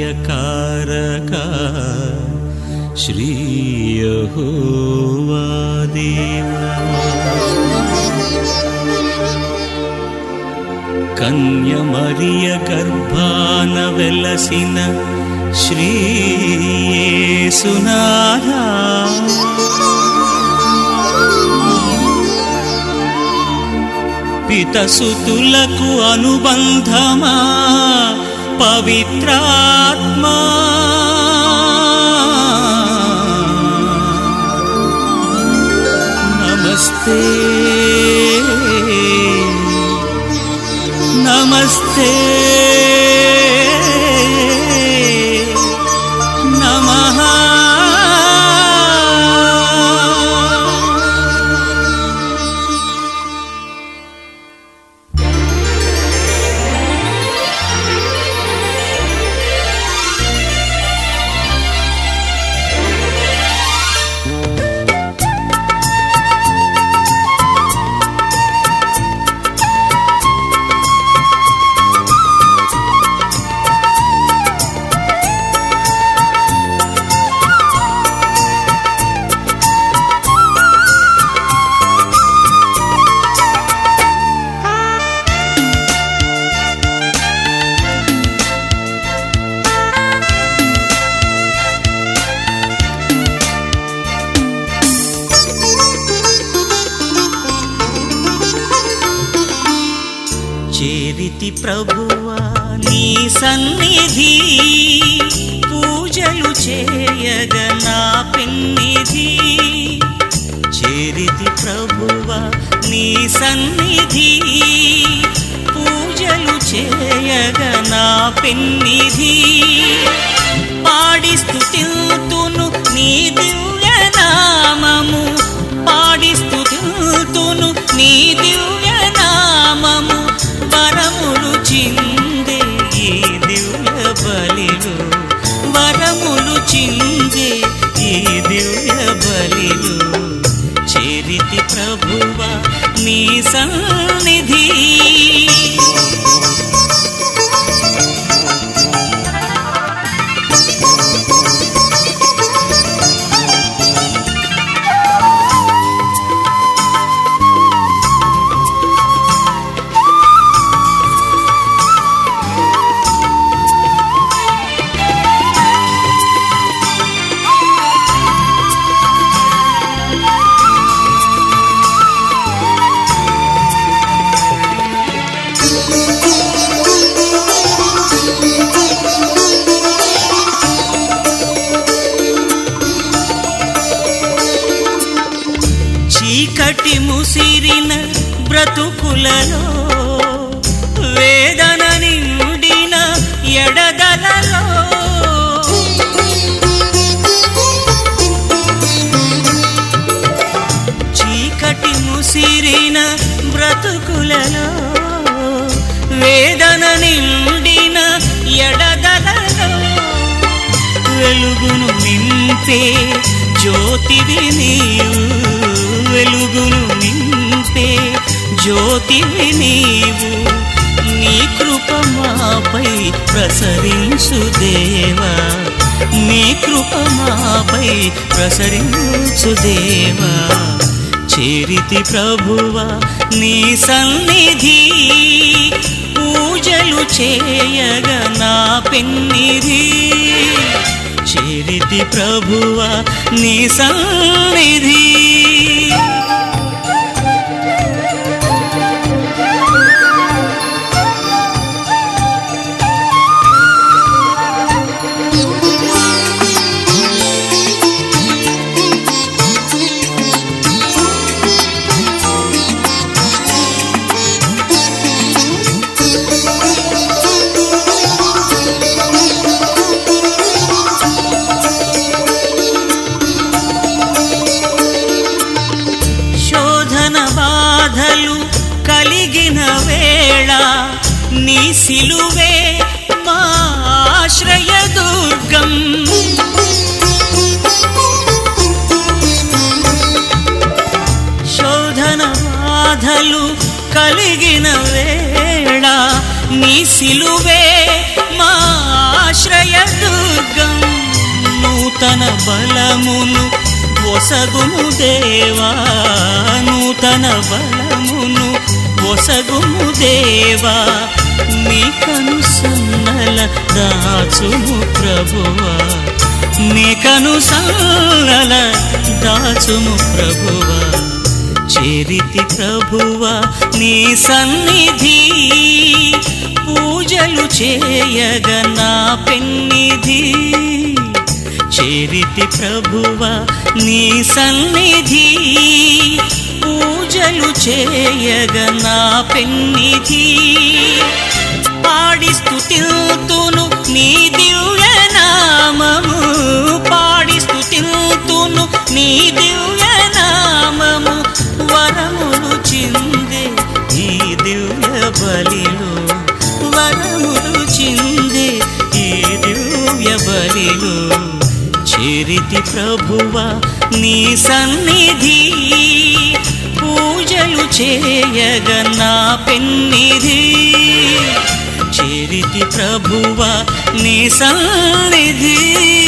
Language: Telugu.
सर्वसृष्टिस्थितिलयकारका श्रीयहोवादेव కన్యమరియ గర్భాన వెలసిన శ్రీయేసునాథా పితసుతులకు అనుబంధమా పవిత్రాత్మా see. చేరితి ప్రభువా నీ సన్నిధి. పూజలు చేయగ నా పిన్నిధి. చేరితి ప్రభువా నీ సన్నిధి. పూజలు చేయగ నా పిన్నిధి. పాడి తిల్తును నీ ముసిరిన బ్రతుకులలో వేదన నిండిన ఎడదలలో. చీకటి ముసిరిన బ్రతుకులలో వేదన నిండిన ఎడదలలో. వెలుగును నింపే జ్యోతివి నీవు వెలుగును జ్యోతివి నీవు నీ కృప మాపై ప్రసరించు దేవా. నీ కృప మాపై ప్రసరించు దేవా. చేరితి ప్రభువా నీ సన్నిధి. పూజలు చేయగా నా పెన్నిధి. చేరితి ప్రభువా నీ సన్నిధి. నీ సిలువే మా ఆశ్రయ దుర్గం. శోధన బాధలు కలిగిన వేళ నీ సిలువే మా ఆశ్రయ దుర్గం. నూతన బలమును ఒసగుము దేవా నూతన బల ఒసగుము దేవా నీ కను సన్నల దాచుము ప్రభువా. నీ కను సన్నల దాచుము ప్రభువా. చేరితి ప్రభువా నీ సన్నిధి. పూజలు చేయగ నా పెన్నిధి. చేరితి ప్రభువా నీ సన్నిధి. పూజలు చేయగ నా పెన్నిధి. పాడి తిల్తును నీ దివ్య నామము. పాడి తిల్తును నీ దివ్య నామము. వరములు చిందే ఈ దివ్య బలిలో. వరములు చిందే ఈ దివ్య బలిలో. చేరితి ప్రభువా నీ సన్నిధి. పూజలు చేయగ నా పెన్నిధి. చేరితి ప్రభువ నీ సన్నిధి.